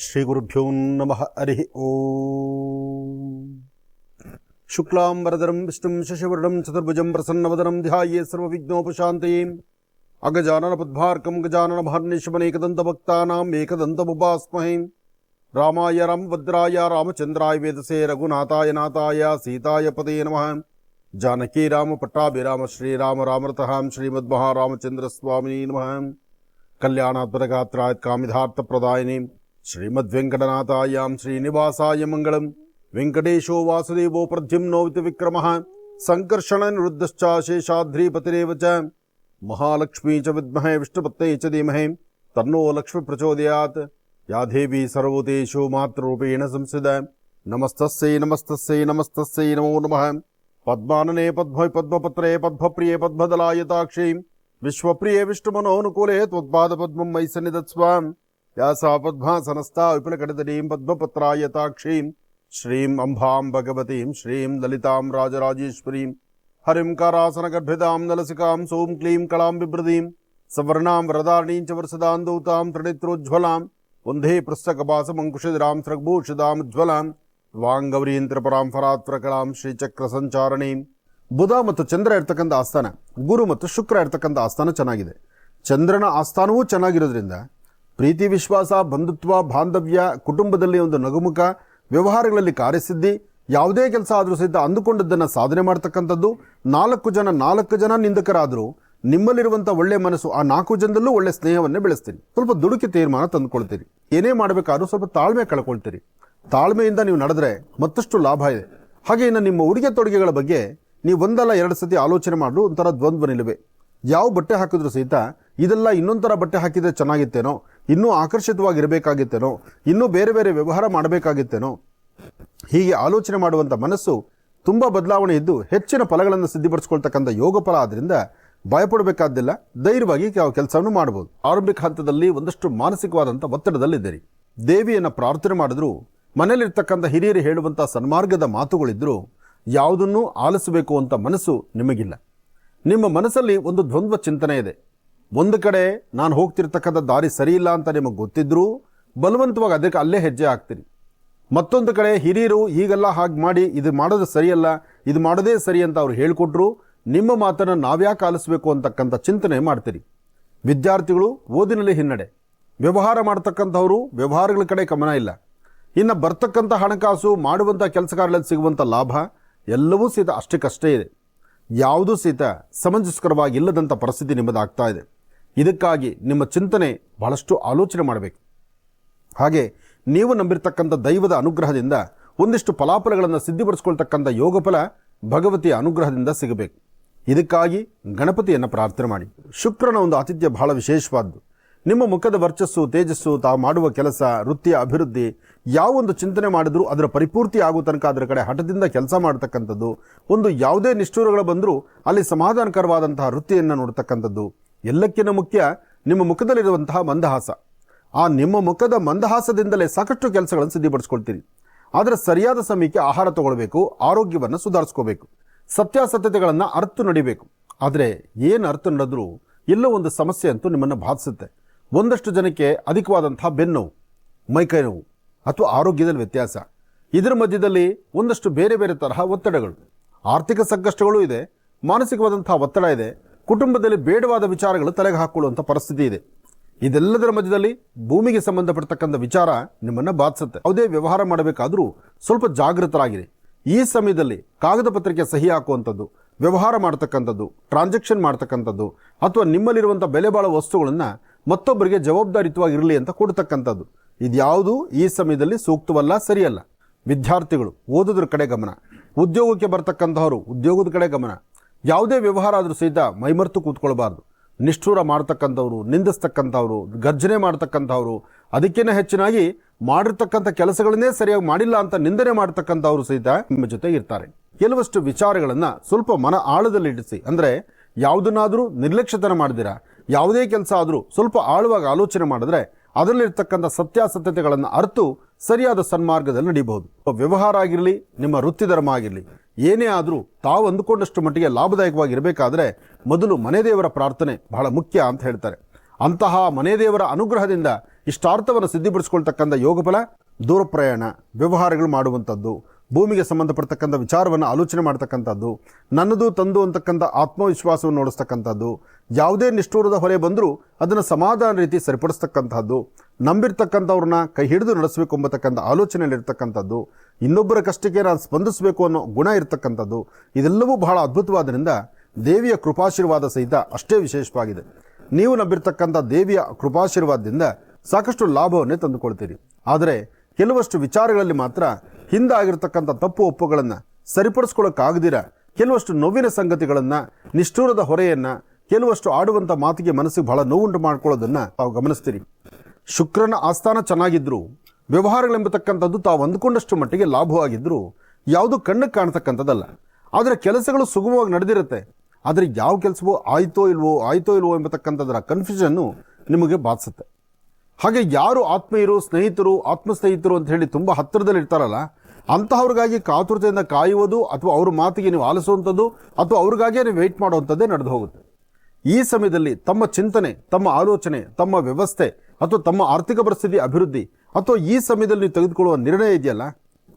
श्रीगुरुभ्यो नमः, हरिः ॐ शुक्लां वरदरं विष्णुं, शशिवर्णं, चतुर्भुजं, प्रसन्नवदनं, ध्याये सर्वविघ्नोपशान्तये अगजाननपद्भार्कं गजाननभारणेशमनेकदन्तभक्तानाम् एकदन्तमुपास्महे। रामाय भद्राय रामचन्द्राय वेदसे रघुनाथाय नाथाय सीताय पते नमः। जानकी राम पट्टाभिराम श्री रामपट्टाभिराम श्रीराम रामरतः श्रीमद्महारामचन्द्रस्वामिनी नमः। कामिधार्थ प्रदायनी श्रीमद्वेङ्कटनाथायां श्रीनिवासाय मङ्गलम्। वेङ्कटेशो वासुदेवो प्रद्युम्नोविति विक्रमः। सङ्कर्षणनिरुद्धश्च शेषाद्रीपतिरेव च। महालक्ष्मी च विद्महे, विष्णुपत्ते च धीमहे। तन्नो लक्ष्मीप्रचोदयात् या देवी सर्वतेषु मातृरूपेण संसिद नमस्तस्यै नमस्तस्यै नमस्तस्यै नमो नमः। पद्मानने पद्म पद्मपत्रे पद्मप्रिये पद्मदलायताक्षी विश्वप्रिये विष्णुमनोऽनुकूले त्वत्पादपद्मं मयि सन्निधत्स्व ಪದ್ಮದಲಾಯತಾಕ್ಷಿ ವಿಶ್ವಪ್ರಿಯೇ ವಿಷ್ಣುಮನೋನುಕೂಲೆ ತ್ವತ್ಪಾದ ಪದ್ಮಂ ಮೈ ಸನ್ನಿಧತ್ಸ್ವಾಂ ಯಾ ಸಾ ಪದ್ಮಾಸನಸ್ಥಾ ವಿಪುಲಕಟಿತಡೀಂ ಪದ್ಮಪತ್ರಾಯತಾಕ್ಷೀಂ ಶ್ರೀಂ ಅಂಬಾಂ ಭಗವತೀಂ ಶ್ರೀಂ ಲಲಿತಾಂ ರಾಜರಾಜೇಶ್ವರೀಂ ಹರಿಂ ಕಾರಾಸನಗರ್ಭಿತಾಂ ನಲಸಿಕಾಂ ಸೋಂ ಕ್ಲೀಂ ಕಳಾಂ ಬಿಭ್ರದೀಂ ಸವರ್ಣಾಂ ವರದಾರಣೀಂ ಚ ವರ್ಷದಾಂದೌತಾಂ ತ್ರಿನೇತ್ರೋಜ್ವಲಾಂ ಒಂದೇ ಪೃಸ್ತಕಪಾಸಮಂಕುಶಿರಾಂ ವಾಂಗೌರೀಂದ್ರಪರಾಂ ಫರಾತ್ಪ್ರಕಲಾಂ ಶ್ರೀಚಕ್ರ ಸಂಚಾರಣೀಂ ಬುಧ ಮತ್ತು ಚಂದ್ರ ಇರ್ತಕ್ಕಂಥ ಆಸ್ಥಾನ, ಗುರು ಮತ್ತು ಶುಕ್ರ ಇರ್ತಕ್ಕಂಥ ಆಸ್ಥಾನ ಚೆನ್ನಾಗಿದೆ. ಚಂದ್ರನ ಆಸ್ಥಾನವೂ ಚೆನ್ನಾಗಿರೋದ್ರಿಂದ ಪ್ರೀತಿ, ವಿಶ್ವಾಸ, ಬಂಧುತ್ವ, ಬಾಂಧವ್ಯ, ಕುಟುಂಬದಲ್ಲಿ ಒಂದು ನಗುಮುಖ, ವ್ಯವಹಾರಗಳಲ್ಲಿ ಕಾರ್ಯಸಿದ್ಧಿ, ಯಾವುದೇ ಕೆಲಸ ಆದರೂ ಸಹಿತ ಅಂದುಕೊಂಡದ್ದನ್ನು ಸಾಧನೆ ಮಾಡ್ತಕ್ಕಂಥದ್ದು, ನಾಲ್ಕು ಜನ ನಾಲ್ಕು ಜನ ನಿಂದಕರಾದರೂ ನಿಮ್ಮಲ್ಲಿರುವಂಥ ಒಳ್ಳೆ ಮನಸ್ಸು ಆ ನಾಲ್ಕು ಜನದಲ್ಲೂ ಒಳ್ಳೆ ಸ್ನೇಹವನ್ನೇ ಬೆಳೆಸ್ತೀನಿ ಸ್ವಲ್ಪ ದುಡುಕಿ ತೀರ್ಮಾನ ತಂದುಕೊಳ್ತೀರಿ. ಏನೇ ಮಾಡಬೇಕಾದ್ರೂ ಸ್ವಲ್ಪ ತಾಳ್ಮೆ ಕಳ್ಕೊಳ್ತೀರಿ. ತಾಳ್ಮೆಯಿಂದ ನೀವು ನಡೆದ್ರೆ ಮತ್ತಷ್ಟು ಲಾಭ ಇದೆ. ಹಾಗೆ ಇನ್ನು ನಿಮ್ಮ ಉಡುಗೆ ತೊಡುಗೆಗಳ ಬಗ್ಗೆ ನೀವು ಒಂದಲ್ಲ ಎರಡು ಸತಿ ಆಲೋಚನೆ ಮಾಡಲು ಒಂಥರ ದ್ವಂದ್ವ ನಿಲುವೆ. ಯಾವ ಬಟ್ಟೆ ಹಾಕಿದ್ರು ಸಹಿತ ಇದೆಲ್ಲ ಇನ್ನೊಂಥರ ಬಟ್ಟೆ ಹಾಕಿದರೆ ಚೆನ್ನಾಗಿತ್ತೇನೋ? ಇನ್ನೂ ಆಕರ್ಷಿತವಾಗಿರಬೇಕಾಗಿತ್ತೇನೋ? ಇನ್ನೂ ಬೇರೆ ಬೇರೆ ವ್ಯವಹಾರ ಮಾಡಬೇಕಾಗಿತ್ತೇನೋ? ಹೀಗೆ ಆಲೋಚನೆ ಮಾಡುವಂಥ ಮನಸ್ಸು ತುಂಬ ಬದಲಾವಣೆ ಇದ್ದು ಹೆಚ್ಚಿನ ಫಲಗಳನ್ನು ಸಿದ್ಧಿಪಡಿಸ್ಕೊಳ್ತಕ್ಕಂಥ ಯೋಗ ಫಲ ಆದ್ದರಿಂದ ಭಯಪಡಬೇಕಾದ್ದಿಲ್ಲ. ಧೈರ್ಯವಾಗಿ ಯಾವ ಕೆಲಸವನ್ನು ಮಾಡಬಹುದು ಆರಂಭಿಕ ಹಂತದಲ್ಲಿ ಒಂದಷ್ಟು ಮಾನಸಿಕವಾದಂಥ ಒತ್ತಡದಲ್ಲಿದ್ದೀರಿ. ದೇವಿಯನ್ನು ಪ್ರಾರ್ಥನೆ ಮಾಡಿದ್ರು, ಮನೆಯಲ್ಲಿರ್ತಕ್ಕಂಥ ಹಿರಿಯರು ಹೇಳುವಂಥ ಸನ್ಮಾರ್ಗದ ಮಾತುಗಳಿದ್ರು ಯಾವುದನ್ನೂ ಆಲಿಸಬೇಕು ಅಂತ ಮನಸ್ಸು ನಿಮಗಿಲ್ಲ. ನಿಮ್ಮ ಮನಸ್ಸಲ್ಲಿ ಒಂದು ದ್ವಂದ್ವ ಚಿಂತನೆ ಇದೆ. ಒಂದು ಕಡೆ ನಾನು ಹೋಗ್ತಿರ್ತಕ್ಕಂಥ ದಾರಿ ಸರಿಯಿಲ್ಲ ಅಂತ ನಿಮಗೆ ಗೊತ್ತಿದ್ರೂ ಬಲವಂತವಾಗಿ ಅದಕ್ಕೆ ಅಲ್ಲೇ ಹೆಜ್ಜೆ ಹಾಕ್ತೀರಿ ಮತ್ತೊಂದು ಕಡೆ ಹಿರಿಯರು ಈಗೆಲ್ಲ ಹಾಗೆ ಮಾಡಿ ಇದು ಮಾಡೋದು ಸರಿಯಲ್ಲ, ಇದು ಮಾಡೋದೇ ಸರಿ ಅಂತ ಅವ್ರು ಹೇಳಿಕೊಟ್ರು, ನಿಮ್ಮ ಮಾತನ್ನು ನಾವ್ಯಾಕೆ ಆಲಿಸಬೇಕು ಅಂತಕ್ಕಂಥ ಚಿಂತನೆ ಮಾಡ್ತೀರಿ. ವಿದ್ಯಾರ್ಥಿಗಳು ಓದಿನಲ್ಲಿ ಹಿನ್ನಡೆ. ವ್ಯವಹಾರ ಮಾಡ್ತಕ್ಕಂಥವ್ರು ವ್ಯವಹಾರಗಳ ಕಡೆ ಗಮನ ಇಲ್ಲ. ಇನ್ನು ಬರ್ತಕ್ಕಂಥ ಹಣಕಾಸು ಮಾಡುವಂಥ ಕೆಲಸಗಾರರಲ್ಲಿ ಸಿಗುವಂಥ ಲಾಭ ಎಲ್ಲವೂ ಸಹಿತ ಅಷ್ಟಕ್ಕಷ್ಟೇ ಇದೆ. ಯಾವುದೂ ಸಹಿತ ಸಮಂಜಸ್ಕರವಾಗಿಲ್ಲದಂಥ ಪರಿಸ್ಥಿತಿ ನಿಮ್ಮದಾಗ್ತಾ ಇದೆ. ಇದಕ್ಕಾಗಿ ನಿಮ್ಮ ಚಿಂತನೆ ಬಹಳಷ್ಟು ಆಲೋಚನೆ ಮಾಡಬೇಕು. ಹಾಗೆ ನೀವು ನಂಬಿರ್ತಕ್ಕಂಥ ದೈವದ ಅನುಗ್ರಹದಿಂದ ಒಂದಿಷ್ಟು ಫಲಾಫಲಗಳನ್ನು ಸಿದ್ಧಿಪಡಿಸ್ಕೊಳ್ತಕ್ಕಂಥ ಯೋಗಫಲ ಭಗವತಿಯ ಅನುಗ್ರಹದಿಂದ ಸಿಗಬೇಕು. ಇದಕ್ಕಾಗಿ ಗಣಪತಿಯನ್ನು ಪ್ರಾರ್ಥನೆ ಮಾಡಿ. ಶುಕ್ರನ ಒಂದು ಆತಿಥ್ಯ ಬಹಳ ವಿಶೇಷವಾದ್ದು. ನಿಮ್ಮ ಮುಖದ ವರ್ಚಸ್ಸು, ತೇಜಸ್ಸು, ತಾವು ಮಾಡುವ ಕೆಲಸ, ವೃತ್ತಿಯ ಅಭಿವೃದ್ಧಿ, ಯಾವ ಒಂದು ಚಿಂತನೆ ಮಾಡಿದರೂ ಅದರ ಪರಿಪೂರ್ತಿ ಆಗೋ ತನಕ ಅದರ ಕಡೆ ಹಠದಿಂದ ಕೆಲಸ ಮಾಡತಕ್ಕಂಥದ್ದು, ಒಂದು ಯಾವುದೇ ನಿಷ್ಠೂರಗಳು ಬಂದರೂ ಅಲ್ಲಿ ಸಮಾಧಾನಕರವಾದಂತಹ ವೃತ್ತಿಯನ್ನು ನೋಡ್ತಕ್ಕಂಥದ್ದು ಎಲ್ಲಕ್ಕಿಂತ ಮುಖ್ಯ ನಿಮ್ಮ ಮುಖದಲ್ಲಿರುವಂತಹ ಮಂದಹಾಸ. ಆ ನಿಮ್ಮ ಮುಖದ ಮಂದಹಾಸದಿಂದಲೇ ಸಾಕಷ್ಟು ಕೆಲಸಗಳನ್ನು ಸಿದ್ಧಿಪಡಿಸ್ಕೊಳ್ತೀರಿ. ಆದರೆ ಸರಿಯಾದ ಸಮಯಕ್ಕೆ ಆಹಾರ ತಗೊಳ್ಬೇಕು, ಆರೋಗ್ಯವನ್ನು ಸುಧಾರಿಸ್ಕೋಬೇಕು. ಸತ್ಯಾಸತ್ಯತೆಗಳನ್ನು ಅರ್ಥ ನಡಿಬೇಕು. ಆದರೆ ಏನು ಅರ್ಥ ನಡೆದ್ರೂ ಎಲ್ಲೋ ಒಂದು ಸಮಸ್ಯೆ ಅಂತೂ ನಿಮ್ಮನ್ನು ಬಾಧಿಸುತ್ತೆ. ಒಂದಷ್ಟು ಜನಕ್ಕೆ ಅಧಿಕವಾದಂತಹ ಬೆನ್ನೋವು ಮೈಕೈ ನೋವು ಅಥವಾ ಆರೋಗ್ಯದಲ್ಲಿ ವ್ಯತ್ಯಾಸ. ಇದರ ಮಧ್ಯದಲ್ಲಿ ಒಂದಷ್ಟು ಬೇರೆ ಬೇರೆ ತರಹ ಒತ್ತಡಗಳು. ಆರ್ಥಿಕ ಸಂಕಷ್ಟಗಳು ಇದೆ, ಮಾನಸಿಕವಾದಂತಹ ಒತ್ತಡ ಇದೆ ಕುಟುಂಬದಲ್ಲಿ ಬೇಡವಾದ ವಿಚಾರಗಳು ತಲೆಗೆ ಹಾಕೊಳ್ಳುವಂಥ ಪರಿಸ್ಥಿತಿ ಇದೆ. ಇದೆಲ್ಲದರ ಮಧ್ಯದಲ್ಲಿ ಭೂಮಿಗೆ ಸಂಬಂಧಪಡ್ತಕ್ಕಂಥ ವಿಚಾರ ನಿಮ್ಮನ್ನು ಬಾಧಿಸುತ್ತೆ. ಯಾವುದೇ ವ್ಯವಹಾರ ಮಾಡಬೇಕಾದರೂ ಸ್ವಲ್ಪ ಜಾಗೃತರಾಗಿರಿ. ಈ ಸಮಯದಲ್ಲಿ ಕಾಗದ ಪತ್ರಕ್ಕೆ ಸಹಿ ಹಾಕುವಂಥದ್ದು, ವ್ಯವಹಾರ ಮಾಡ್ತಕ್ಕಂಥದ್ದು ಟ್ರಾನ್ಸಾಕ್ಷನ್ ಮಾಡ್ತಕ್ಕಂಥದ್ದು, ಅಥವಾ ನಿಮ್ಮಲ್ಲಿರುವಂಥ ಬೆಲೆ ಬಾಳುವ ವಸ್ತುಗಳನ್ನು ಮತ್ತೊಬ್ಬರಿಗೆ ಜವಾಬ್ದಾರಿಯುತವಾಗಿರಲಿ ಅಂತ ಕೊಡ್ತಕ್ಕಂಥದ್ದು. ಇದ್ಯಾವುದು ಈ ಸಮಯದಲ್ಲಿ ಸೂಕ್ತವಲ್ಲ, ಸರಿಯಲ್ಲ? ವಿದ್ಯಾರ್ಥಿಗಳು ಓದೋದ್ರ ಕಡೆ ಗಮನ. ಉದ್ಯೋಗಕ್ಕೆ ಬರ್ತಕ್ಕಂಥವರು, ಉದ್ಯೋಗದ ಕಡೆ ಗಮನ. ಯಾವುದೇ ವ್ಯವಹಾರ ಆದರೂ ಸಹಿತ ಮೈಮರ್ತು ಕೂತ್ಕೊಳ್ಬಾರ್ದು. ನಿಷ್ಠೂರ ಮಾಡ್ತಕ್ಕಂಥವ್ರು, ನಿಂದಿಸ್ತಕ್ಕಂಥವ್ರು, ಗರ್ಜನೆ ಮಾಡ್ತಕ್ಕಂಥವ್ರು ಅದಕ್ಕಿಂತ ಹೆಚ್ಚಿನಾಗಿ ಮಾಡಿರ್ತಕ್ಕಂಥ ಕೆಲಸಗಳನ್ನೇ ಸರಿಯಾಗಿ ಮಾಡಿಲ್ಲ ಅಂತ ನಿಂದನೆ ಮಾಡ್ತಕ್ಕಂಥವ್ರು ಸಹಿತ ನಿಮ್ಮ ಜೊತೆ ಇರ್ತಾರೆ. ಕೆಲವಷ್ಟು ವಿಚಾರಗಳನ್ನ ಸ್ವಲ್ಪ ಮನ ಆಳದಲ್ಲಿಡಿಸಿ ಅಂದ್ರೆ ಯಾವುದನ್ನಾದರೂ ನಿರ್ಲಕ್ಷ್ಯತನ ಮಾಡಿದಿರಾ ಯಾವುದೇ ಕೆಲಸ ಆದರೂ ಸ್ವಲ್ಪ ಆಳವಾಗಿ ಆಲೋಚನೆ ಮಾಡಿದ್ರೆ ಅದರಲ್ಲಿರ್ತಕ್ಕಂಥ ಸತ್ಯಾಸತ್ಯತೆಗಳನ್ನು ಅರ್ತು ಸರಿಯಾದ ಸನ್ಮಾರ್ಗದಲ್ಲಿ ನಡೀಬಹುದು. ವ್ಯವಹಾರ ಆಗಿರಲಿ, ನಿಮ್ಮ ವೃತ್ತಿ ಧರ್ಮ ಆಗಿರಲಿ ಏನೇ ಆದರೂ ತಾವು ಅಂದುಕೊಂಡಷ್ಟು ಮಟ್ಟಿಗೆ ಲಾಭದಾಯಕವಾಗಿರಬೇಕಾದ್ರೆ ಮೊದಲು ಮನೆ ದೇವರ ಪ್ರಾರ್ಥನೆ ಬಹಳ ಮುಖ್ಯ ಅಂತ ಹೇಳ್ತಾರೆ. ಅಂತಹ ಮನೆ ದೇವರ ಅನುಗ್ರಹದಿಂದ ಇಷ್ಟಾರ್ಥವನ್ನು ಸಿದ್ಧಿಪಡಿಸ್ಕೊಳ್ತಕ್ಕಂಥ ಯೋಗ ಫಲ ದೂರ ಪ್ರಯಾಣ ವ್ಯವಹಾರಗಳು ಮಾಡುವಂಥದ್ದು, ಭೂಮಿಗೆ ಸಂಬಂಧಪಡ್ತಕ್ಕಂಥ ವಿಚಾರವನ್ನು ಆಲೋಚನೆ ಮಾಡ್ತಕ್ಕಂಥದ್ದು, ನನ್ನದು ತಂದು ಅಂತಕ್ಕಂಥ ಆತ್ಮವಿಶ್ವಾಸವನ್ನು ನೋಡಿಸ್ತಕ್ಕಂಥದ್ದು, ಯಾವುದೇ ನಿಷ್ಠೂರದ ಹೊರೆ ಬಂದರೂ ಅದನ್ನು ಸಮಾಧಾನ ರೀತಿ ಸರಿಪಡಿಸ್ತಕ್ಕಂಥದ್ದು ನಂಬಿರ್ತಕ್ಕಂಥವ್ರನ್ನ ಕೈ ಹಿಡಿದು ನಡೆಸಬೇಕು ಎಂಬತಕ್ಕಂಥ ಆಲೋಚನೆಯಲ್ಲಿರ್ತಕ್ಕಂಥದ್ದು, ಇನ್ನೊಬ್ಬರ ಕಷ್ಟಕ್ಕೆ ನಾನು ಸ್ಪಂದಿಸಬೇಕು ಅನ್ನೋ ಗುಣ ಇರತಕ್ಕಂಥದ್ದು, ಇದೆಲ್ಲವೂ ಬಹಳ ಅದ್ಭುತವಾದ್ದರಿಂದ ದೇವಿಯ ಕೃಪಾಶೀರ್ವಾದ ಸಹಿತ ಅಷ್ಟೇ ವಿಶೇಷವಾಗಿದೆ. ನೀವು ನಂಬಿರ್ತಕ್ಕಂಥ ದೇವಿಯ ಕೃಪಾಶೀರ್ವಾದದಿಂದ ಸಾಕಷ್ಟು ಲಾಭವನ್ನೇ ತಂದುಕೊಳ್ತೀರಿ. ಆದರೆ ಕೆಲವಷ್ಟು ವಿಚಾರಗಳಲ್ಲಿ ಮಾತ್ರ ಹಿಂದಾಗಿರ್ತಕ್ಕಂಥ ತಪ್ಪು ಒಪ್ಪುಗಳನ್ನು ಸರಿಪಡಿಸ್ಕೊಳ್ಳೋಕ್ಕಾಗದಿರ ಕೆಲವಷ್ಟು ನೋವಿನ ಸಂಗತಿಗಳನ್ನು, ನಿಷ್ಠೂರದ ಹೊರೆಯನ್ನು, ಕೆಲವಷ್ಟು ಆಡುವಂಥ ಮಾತಿಗೆ ಮನಸ್ಸಿಗೆ ಬಹಳ ನೋವುಂಟು ಮಾಡ್ಕೊಳ್ಳೋದನ್ನು ತಾವು ಗಮನಿಸ್ತೀರಿ. ಶುಕ್ರನ ಆಸ್ಥಾನ ಚೆನ್ನಾಗಿದ್ದರೂ ವ್ಯವಹಾರಗಳೆಂಬತಕ್ಕಂಥದ್ದು ತಾವು ಅಂದುಕೊಂಡಷ್ಟು ಮಟ್ಟಿಗೆ ಲಾಭವಾಗಿದ್ದರೂ ಯಾವುದು ಕಣ್ಣಿಗೆ ಕಾಣ್ತಕ್ಕಂಥದ್ದಲ್ಲ. ಆದರೆ ಕೆಲಸಗಳು ಸುಗಮವಾಗಿ ನಡೆದಿರುತ್ತೆ. ಆದರೆ ಯಾವ ಕೆಲಸವೋ ಆಯ್ತೋ ಇಲ್ವೋ ಆಯ್ತೋ ಇಲ್ವೋ ಎಂಬತಕ್ಕಂಥದ್ರ ಕನ್ಫ್ಯೂಷನ್ನು ನಿಮಗೆ ಬಾಧಿಸುತ್ತೆ. ಹಾಗೆ ಯಾರು ಆತ್ಮೀಯರು, ಸ್ನೇಹಿತರು ಆತ್ಮ ಸ್ನೇಹಿತರು ಅಂತ ಹೇಳಿ ತುಂಬ ಹತ್ತಿರದಲ್ಲಿ ಇರ್ತಾರಲ್ಲ, ಅಂತಹವ್ರಿಗಾಗಿ ಕಾತುರತೆಯಿಂದ ಕಾಯುವುದು ಅಥವಾ ಅವ್ರ ಮಾತಿಗೆ ನೀವು ಆಲಿಸುವಂಥದ್ದು ಅಥವಾ ಅವ್ರಿಗಾಗಿಯೇ ನೀವು ವೆಯ್ಟ್ ಮಾಡುವಂಥದ್ದೇ ನಡೆದು ಹೋಗುತ್ತೆ. ಈ ಸಮಯದಲ್ಲಿ ತಮ್ಮ ಚಿಂತನೆ, ತಮ್ಮ ಆಲೋಚನೆ, ತಮ್ಮ ವ್ಯವಸ್ಥೆ ಅಥವಾ ತಮ್ಮ ಆರ್ಥಿಕ ಪರಿಸ್ಥಿತಿ ಅಭಿವೃದ್ಧಿ ಅಥವಾ ಈ ಸಮಯದಲ್ಲಿ ನೀವು ತೆಗೆದುಕೊಳ್ಳುವ ನಿರ್ಣಯ ಇದೆಯಲ್ಲ?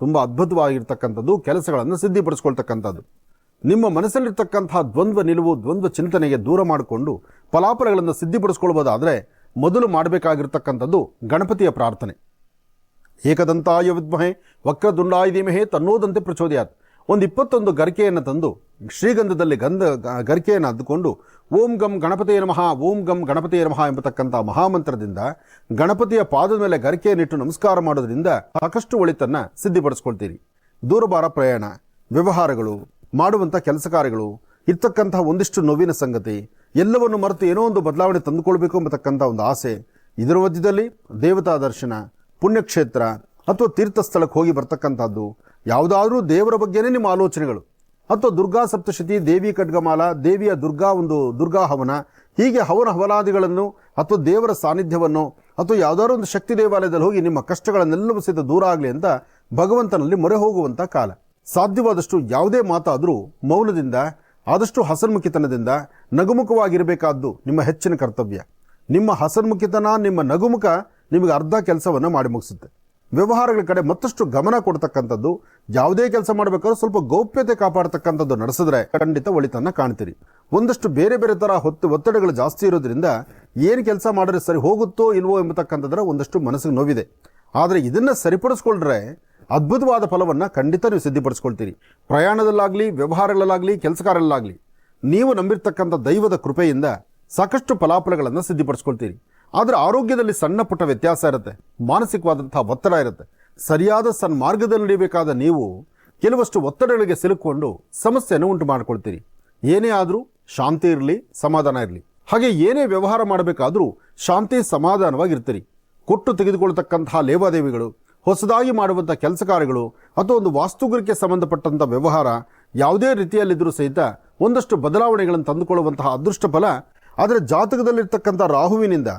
ತುಂಬ ಅದ್ಭುತವಾಗಿರ್ತಕ್ಕಂಥದ್ದು, ಕೆಲಸಗಳನ್ನು ಸಿದ್ಧಿಪಡಿಸ್ಕೊಳ್ತಕ್ಕಂಥದ್ದು. ನಿಮ್ಮ ಮನಸ್ಸಲ್ಲಿರ್ತಕ್ಕಂತಹ ದ್ವಂದ್ವ ನಿಲುವು, ದ್ವಂದ್ವ ಚಿಂತನೆಗೆ ದೂರ ಮಾಡಿಕೊಂಡು ಫಲಾಫಲಗಳನ್ನು ಸಿದ್ಧಿಪಡಿಸ್ಕೊಳ್ಬೋದಾದರೆ ಮೊದಲು ಮಾಡಬೇಕಾಗಿರ್ತಕ್ಕಂಥದ್ದು ಗಣಪತಿಯ ಪ್ರಾರ್ಥನೆ. ಏಕದಂತಾಯ ವಿದ್ಮಹೆ ವಕ್ರದುಂಡಾಯ ಧೀಮಹೆ ತನ್ನೋದಂತೆ ಪ್ರಚೋದಯಾತ್. ಒಂದು ಇಪ್ಪತ್ತೊಂದು ಗರಿಕೆಯನ್ನು ತಂದು ಶ್ರೀಗಂಧದಲ್ಲಿ ಗಂಧ ಗರಿಕೆಯನ್ನು ಅದ್ದುಕೊಂಡು ಓಂ ಗಂ ಗಣಪತಿಯ ನಮಃ, ಓಂ ಗಂ ಗಣಪತಿಯ ನಮಃ ಎಂಬತಕ್ಕಂಥ ಮಹಾಮಂತ್ರದಿಂದ ಗಣಪತಿಯ ಪಾದದ ಮೇಲೆ ಗರಿಕೆಯನ್ನಿಟ್ಟು ನಮಸ್ಕಾರ ಮಾಡೋದ್ರಿಂದ ಸಾಕಷ್ಟು ಒಳಿತನ್ನು ಸಿದ್ಧಿಪಡಿಸ್ಕೊಳ್ತೀರಿ. ದೂರಬಾರ ಪ್ರಯಾಣ, ವ್ಯವಹಾರಗಳು, ಮಾಡುವಂಥ ಕೆಲಸ ಕಾರ್ಯಗಳು, ಇರ್ತಕ್ಕಂಥ ಒಂದಿಷ್ಟು ನೋವಿನ ಸಂಗತಿ, ಎಲ್ಲವನ್ನು ಮರೆತು ಏನೋ ಒಂದು ಬದಲಾವಣೆ ತಂದುಕೊಳ್ಬೇಕು ಎಂಬತಕ್ಕಂಥ ಒಂದು ಆಸೆ ಇದರ ಮಧ್ಯದಲ್ಲಿ ದೇವತಾ ದರ್ಶನ, ಪುಣ್ಯಕ್ಷೇತ್ರ ಅಥವಾ ತೀರ್ಥಸ್ಥಳಕ್ಕೆ ಹೋಗಿ ಬರ್ತಕ್ಕಂಥದ್ದು ಯಾವುದಾದ್ರೂ ದೇವರ ಬಗ್ಗೆನೇ ನಿಮ್ಮ ಆಲೋಚನೆಗಳು. ಅಥವಾ ದುರ್ಗಾ ಸಪ್ತಶತಿ, ದೇವಿ ಖಡ್ಗಮಾಲ, ದೇವಿಯ ದುರ್ಗಾ ಒಂದು ದುರ್ಗಾ ಹವನ, ಹೀಗೆ ಹವನ ಹವಲಾದಿಗಳನ್ನು ಅಥವಾ ದೇವರ ಸಾನ್ನಿಧ್ಯವನ್ನು ಅಥವಾ ಯಾವುದಾದ್ರೂ ಒಂದು ಶಕ್ತಿ ದೇವಾಲಯದಲ್ಲಿ ಹೋಗಿ ನಿಮ್ಮ ಕಷ್ಟಗಳನ್ನೆಲ್ಲವೂ ಸಹಿತ ದೂರ ಆಗಲಿ ಅಂತ ಭಗವಂತನಲ್ಲಿ ಮೊರೆ ಹೋಗುವಂಥ ಕಾಲ. ಸಾಧ್ಯವಾದಷ್ಟು ಯಾವುದೇ ಮಾತಾದರೂ ಮೌನದಿಂದ, ಆದಷ್ಟು ಹಸನ್ಮುಖಿತನದಿಂದ ನಗುಮುಖವಾಗಿರಬೇಕಾದ್ದು ನಿಮ್ಮ ಹೆಚ್ಚಿನ ಕರ್ತವ್ಯ. ನಿಮ್ಮ ಹಸನ್ಮುಖಿತನ, ನಿಮ್ಮ ನಗುಮುಖ ನಿಮಗೆ ಅರ್ಧ ಕೆಲಸವನ್ನು ಮಾಡಿ ಮುಗಿಸುತ್ತೆ. ವ್ಯವಹಾರಗಳ ಕಡೆ ಮತ್ತಷ್ಟು ಗಮನ ಕೊಡ್ತಕ್ಕಂಥದ್ದು, ಯಾವುದೇ ಕೆಲಸ ಮಾಡಬೇಕಾದ್ರೂ ಸ್ವಲ್ಪ ಗೌಪ್ಯತೆ ಕಾಪಾಡ್ತಕ್ಕಂಥದ್ದು ನಡೆಸಿದ್ರೆ ಖಂಡಿತ ಒಳಿತನ್ನ ಕಾಣ್ತೀರಿ. ಒಂದಷ್ಟು ಬೇರೆ ಬೇರೆ ಥರ ಹೊತ್ತು, ಒತ್ತಡಗಳು ಜಾಸ್ತಿ ಇರೋದ್ರಿಂದ ಏನು ಕೆಲಸ ಮಾಡಿದ್ರೆ ಸರಿ ಹೋಗುತ್ತೋ ಇಲ್ವೋ ಎಂಬತಕ್ಕಂಥದ್ರ ಒಂದಷ್ಟು ಮನಸ್ಸಿಗೆ ನೋವಿದೆ. ಆದರೆ ಇದನ್ನು ಸರಿಪಡಿಸ್ಕೊಂಡ್ರೆ ಅದ್ಭುತವಾದ ಫಲವನ್ನು ಖಂಡಿತ ನೀವು ಸಿದ್ಧಪಡಿಸ್ಕೊಳ್ತೀರಿ. ಪ್ರಯಾಣದಲ್ಲಾಗಲಿ, ವ್ಯವಹಾರಗಳಲ್ಲಾಗಲಿ ಕೆಲಸಕಾರಲ್ಲಾಗಲಿ ನೀವು ನಂಬಿರ್ತಕ್ಕಂಥ ದೈವದ ಕೃಪೆಯಿಂದ ಸಾಕಷ್ಟು ಫಲಾಫಲಗಳನ್ನು ಸಿದ್ಧಿಪಡಿಸ್ಕೊಳ್ತೀರಿ. ಆದರೆ ಆರೋಗ್ಯದಲ್ಲಿ ಸಣ್ಣ ಪುಟ್ಟ ವ್ಯತ್ಯಾಸ ಇರುತ್ತೆ. ಮಾನಸಿಕವಾದಂತಹ ಒತ್ತಡ ಇರುತ್ತೆ. ಸರಿಯಾದ ಸನ್ಮಾರ್ಗದಲ್ಲಿ ನಡೀಬೇಕಾದ ನೀವು ಕೆಲವಷ್ಟು ಒತ್ತಡಗಳಿಗೆ ಸಿಲುಕೊಂಡು ಸಮಸ್ಯೆಯನ್ನು ಉಂಟು ಮಾಡಿಕೊಳ್ತೀರಿ. ಏನೇ ಆದರೂ ಶಾಂತಿ ಇರಲಿ, ಸಮಾಧಾನ ಇರಲಿ. ಹಾಗೆ ಏನೇ ವ್ಯವಹಾರ ಮಾಡಬೇಕಾದರೂ ಶಾಂತಿ, ಸಮಾಧಾನವಾಗಿರ್ತೀರಿ. ಕೊಟ್ಟು ತೆಗೆದುಕೊಳ್ತಕ್ಕಂತಹ ಲೇವಾದೇವಿಗಳು, ಹೊಸದಾಗಿ ಮಾಡುವಂಥ ಕೆಲಸ ಕಾರ್ಯಗಳು ಅಥವಾ ಒಂದು ವಾಸ್ತುಗೃಹಕ್ಕೆ ಸಂಬಂಧಪಟ್ಟಂಥ ವ್ಯವಹಾರ ಯಾವುದೇ ರೀತಿಯಲ್ಲಿದ್ದರೂ ಸಹಿತ ಒಂದಷ್ಟು ಬದಲಾವಣೆಗಳನ್ನು ತಂದುಕೊಳ್ಳುವಂತಹ ಅದೃಷ್ಟ ಫಲ ಆದರೆ ಜಾತಕದಲ್ಲಿರ್ತಕ್ಕಂಥ ರಾಹುವಿನಿಂದ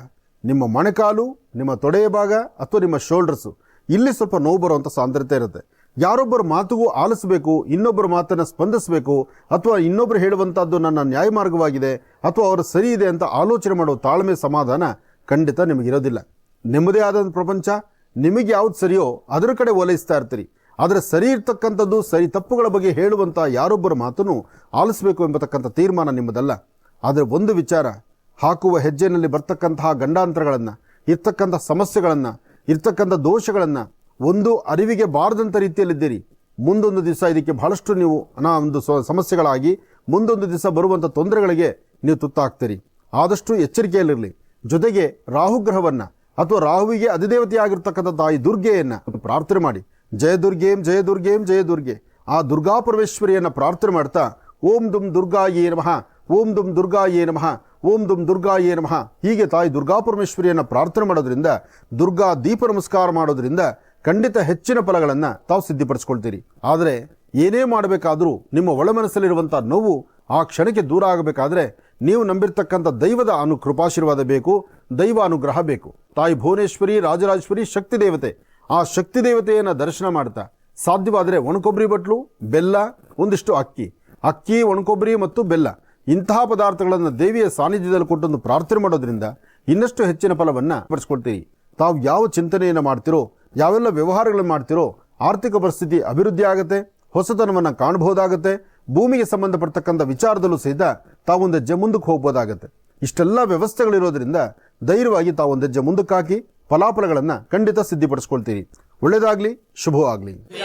ನಿಮ್ಮ ಮೊಣಕಾಲು, ನಿಮ್ಮ ತೊಡೆಯ ಭಾಗ ಅಥವಾ ನಿಮ್ಮ ಶೋಲ್ಡರ್ಸು. ಇಲ್ಲಿ ಸ್ವಲ್ಪ ನೋವು ಬರುವಂಥ ಸಾಂದ್ರತೆ ಇರುತ್ತೆ. ಯಾರೊಬ್ಬರ ಮಾತುಗೂ ಆಲಿಸಬೇಕು, ಇನ್ನೊಬ್ಬರ ಮಾತನ್ನು ಸ್ಪಂದಿಸಬೇಕು, ಅಥವಾ ಇನ್ನೊಬ್ಬರು ಹೇಳುವಂಥದ್ದು ನನ್ನ ನ್ಯಾಯ ಮಾರ್ಗವಾಗಿದೆ, ಅಥವಾ ಅವರು ಸರಿ ಇದೆ ಅಂತ ಆಲೋಚನೆ ಮಾಡುವ ತಾಳ್ಮೆ, ಸಮಾಧಾನ ಖಂಡಿತ ನಿಮಗಿರೋದಿಲ್ಲ ನಿಮ್ಮದೇ ಆದಂಥ ಪ್ರಪಂಚ, ನಿಮಗೆ ಯಾವ್ದು ಸರಿಯೋ ಅದರ ಕಡೆ ಓಲೈಸ್ತಾ ಇರ್ತೀರಿ. ಆದರೆ ಸರಿ ಇರ್ತಕ್ಕಂಥದ್ದು, ಸರಿ ತಪ್ಪುಗಳ ಬಗ್ಗೆ ಹೇಳುವಂಥ ಯಾರೊಬ್ಬರ ಮಾತನ್ನು ಆಲಿಸಬೇಕು ಎಂಬತಕ್ಕಂಥ ತೀರ್ಮಾನ ನಿಮ್ಮದಲ್ಲ. ಆದರೆ ಒಂದು ವಿಚಾರ ಹಾಕುವ ಹೆಜ್ಜೆನಲ್ಲಿ ಬರ್ತಕ್ಕಂತಹ ಗಂಡಾಂತರಗಳನ್ನು, ಇರ್ತಕ್ಕಂಥ ಸಮಸ್ಯೆಗಳನ್ನು, ಇರ್ತಕ್ಕಂಥ ದೋಷಗಳನ್ನು ಒಂದು ಅರಿವಿಗೆ ಬಾರದಂಥ ರೀತಿಯಲ್ಲಿದ್ದೀರಿ. ಮುಂದೊಂದು ದಿವಸ ಇದಕ್ಕೆ ಬಹಳಷ್ಟು ನೀವು ಅನಾ ಒಂದು ಸಮಸ್ಯೆಗಳಾಗಿ ಮುಂದೊಂದು ದಿವಸ ಬರುವಂಥ ತೊಂದರೆಗಳಿಗೆ ನೀವು ತುತ್ತಾಗ್ತೀರಿ. ಆದಷ್ಟು ಎಚ್ಚರಿಕೆಯಲ್ಲಿರಲಿ. ಜೊತೆಗೆ ರಾಹುಗ್ರಹವನ್ನು ಅಥವಾ ರಾಹುವಿಗೆ ಅಧಿದೇವತೆಯಾಗಿರ್ತಕ್ಕಂಥ ತಾಯಿ ದುರ್ಗೆಯನ್ನು ಪ್ರಾರ್ಥನೆ ಮಾಡಿ. ಜಯ ದುರ್ಗೇಂ ಜಯ ದುರ್ಗೇಂ, ಜಯ ದುರ್ಗೆ. ಆ ದುರ್ಗಾಪರಮೇಶ್ವರಿಯನ್ನು ಪ್ರಾರ್ಥನೆ ಮಾಡ್ತಾ, ಓಂ ದುಂ ದುರ್ಗಾಯೇ ನಮಃ. ಓಂ ದುಂ ದುರ್ಗಾಯೇ ನಮಃ, ಓಂ ದುಂ ದುರ್ಗಾಯೇ ನಮಃ. ಹೀಗೆ ತಾಯಿ ದುರ್ಗಾ ಪರಮೇಶ್ವರಿಯನ್ನು ಪ್ರಾರ್ಥನೆ ಮಾಡೋದ್ರಿಂದ, ದುರ್ಗಾ ದೀಪ ನಮಸ್ಕಾರ ಮಾಡೋದ್ರಿಂದ ಖಂಡಿತ ಹೆಚ್ಚಿನ ಫಲಗಳನ್ನು ತಾವು ಸಿದ್ಧಿಪಡಿಸ್ಕೊಳ್ತೀರಿ. ಆದರೆ ಏನೇ ಮಾಡಬೇಕಾದರೂ ನಿಮ್ಮ ಒಳಮನಸ್ಸಲ್ಲಿರುವಂಥ ನೋವು ಆ ಕ್ಷಣಕ್ಕೆ ದೂರ ಆಗಬೇಕಾದ್ರೆ ನೀವು ನಂಬಿರ್ತಕ್ಕಂಥ ದೈವದ ಅನು ಕೃಪಾಶೀರ್ವಾದ ಬೇಕು, ದೈವ ಅನುಗ್ರಹ ಬೇಕು. ತಾಯಿ ಭುವನೇಶ್ವರಿ, ರಾಜರಾಜೇಶ್ವರಿ ಶಕ್ತಿ ದೇವತೆ, ಆ ಶಕ್ತಿ ದೇವತೆಯನ್ನು ದರ್ಶನ ಮಾಡ್ತಾ ಸಾಧ್ಯವಾದರೆ ಒಣಕೊಬ್ಬರಿ ಬಟ್ಲು, ಬೆಲ್ಲ, ಒಂದಿಷ್ಟು ಅಕ್ಕಿ. ಅಕ್ಕಿ, ಒಣಕೊಬ್ಬರಿ ಮತ್ತು ಬೆಲ್ಲ. ಇಂತಹ ಪದಾರ್ಥಗಳನ್ನು ದೇವಿಯ ಸಾನ್ನಿಧ್ಯದಲ್ಲಿ ಕೊಟ್ಟೊಂದು ಪ್ರಾರ್ಥನೆ ಮಾಡೋದ್ರಿಂದ ಇನ್ನಷ್ಟು ಹೆಚ್ಚಿನ ಫಲವನ್ನು ಪಡಿಸ್ಕೊಳ್ತೀರಿ. ತಾವು ಯಾವ ಚಿಂತನೆಯನ್ನು ಮಾಡ್ತಿರೋ, ಯಾವೆಲ್ಲ ವ್ಯವಹಾರಗಳನ್ನು ಮಾಡ್ತಿರೋ, ಆರ್ಥಿಕ ಪರಿಸ್ಥಿತಿ ಅಭಿವೃದ್ಧಿ ಆಗುತ್ತೆ, ಹೊಸತನವನ್ನು ಕಾಣಬಹುದಾಗುತ್ತೆ, ಭೂಮಿಗೆ ಸಂಬಂಧಪಡ್ತಕ್ಕಂಥ ವಿಚಾರದಲ್ಲೂ ಸಹಿತ ತಾವೊಂದು ಹೆಜ್ಜೆ ಮುಂದಕ್ಕೆ ಹೋಗ್ಬೋದಾಗತ್ತೆ. ಇಷ್ಟೆಲ್ಲ ವ್ಯವಸ್ಥೆಗಳಿರೋದ್ರಿಂದ ಧೈರ್ಯವಾಗಿ ತಾವೊಂದು ಹೆಜ್ಜೆ ಮುಂದಕ್ಕೆ ಹಾಕಿ ಫಲಾಫಲಗಳನ್ನು ಖಂಡಿತ ಸಿದ್ಧಿಪಡಿಸ್ಕೊಳ್ತೀರಿ. ಒಳ್ಳೆಯದಾಗಲಿ ಶುಭವಾಗಲಿ.